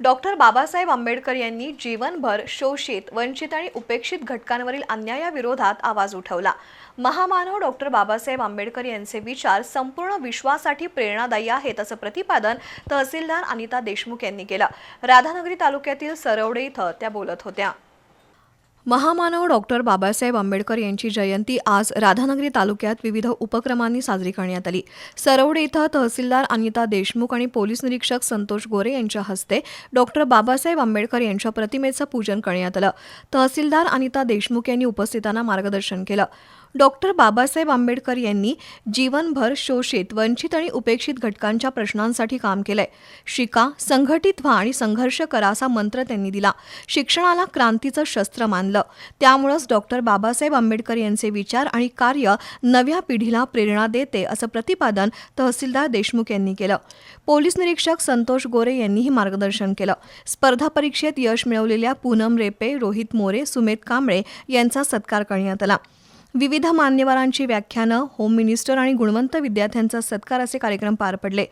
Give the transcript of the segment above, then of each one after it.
Doctor Babasaheb Ambedkar यांनी जीवनभर शोषित वंचित आणि उपेक्षित घटकांवरील अन्यायाविरोधात आवाज उठवला. महामानव डॉक्टर बाबासाहेब आंबेडकर यांचे विचार संपूर्ण विश्वासाठी प्रेरणादायी आहेत असं प्रतिपादन तहसीलदार अनिता देशमुख यांनी केलं. राधानगरी तालुक्यातील सरवडे इथं त्या बोलत होत्या. महामानव डॉक्टर बाबासाहेब आंबेडकर यांची जयंती आज राधानगरी तालुक्यात विविध उपक्रमांनी साजरी करण्यात आली. सरवडे इथं तहसीलदार अनिता देशमुख आणि पोलीस निरीक्षक संतोष गोरे यांच्या हस्ते डॉक्टर बाबासाहेब आंबेडकर यांच्या प्रतिमेचं पूजन करण्यात आलं. तहसीलदार अनिता देशमुख यांनी उपस्थितांना मार्गदर्शन केलं. डॉक्टर बाबासाहेब आंबेडकर यांनी जीवनभर शोषित वंचित आणि उपेक्षित घटकांच्या प्रश्नांसाठी काम केलंय. शिका संघटित व्हा आणि संघर्ष करा असा मंत्र त्यांनी दिला. शिक्षणाला क्रांतीचं शस्त्र मानलं. त्यामुळंच डॉक्टर बाबासाहेब आंबेडकर यांचे विचार आणि कार्य नव्या पिढीला प्रेरणा देते असं प्रतिपादन तहसीलदार देशमुख यांनी केलं. पोलीस निरीक्षक संतोष गोरे यांनीही मार्गदर्शन केलं. स्पर्धा परीक्षेत यश मिळवलेल्या पूनम रेपे रोहित मोरे सुमेध कांबळे यांचा सत्कार करण्यात आला. विविध मान्यवरांची व्याख्यानं होम मिनिस्टर आणि गुणवंत विद्यार्थ्यांचा सत्कार असे कार्यक्रम पार पडले.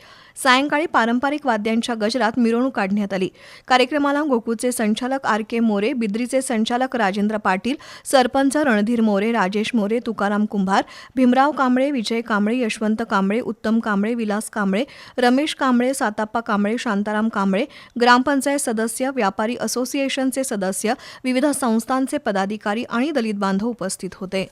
सायंकाळी पारंपरिक वाद्यांच्या गजरात मिरवणूक काढण्यात आली. कार्यक्रमाला गोकुळचे संचालक आर के मोरे बिद्रीचे संचालक राजेंद्र पाटील सरपंच रणधीर मोरे राजेश मोरे तुकाराम कुंभार भीमराव कांबळे विजय कांबळे यशवंत कांबळे उत्तम कांबळे विलास कांबळे रमेश कांबळे साताप्पा कांबळे शांताराम कांबळे ग्रामपंचायत सदस्य व्यापारी असोसिएशनचे सदस्य विविध संस्थांचे पदाधिकारी आणि दलित बांधव उपस्थित होते.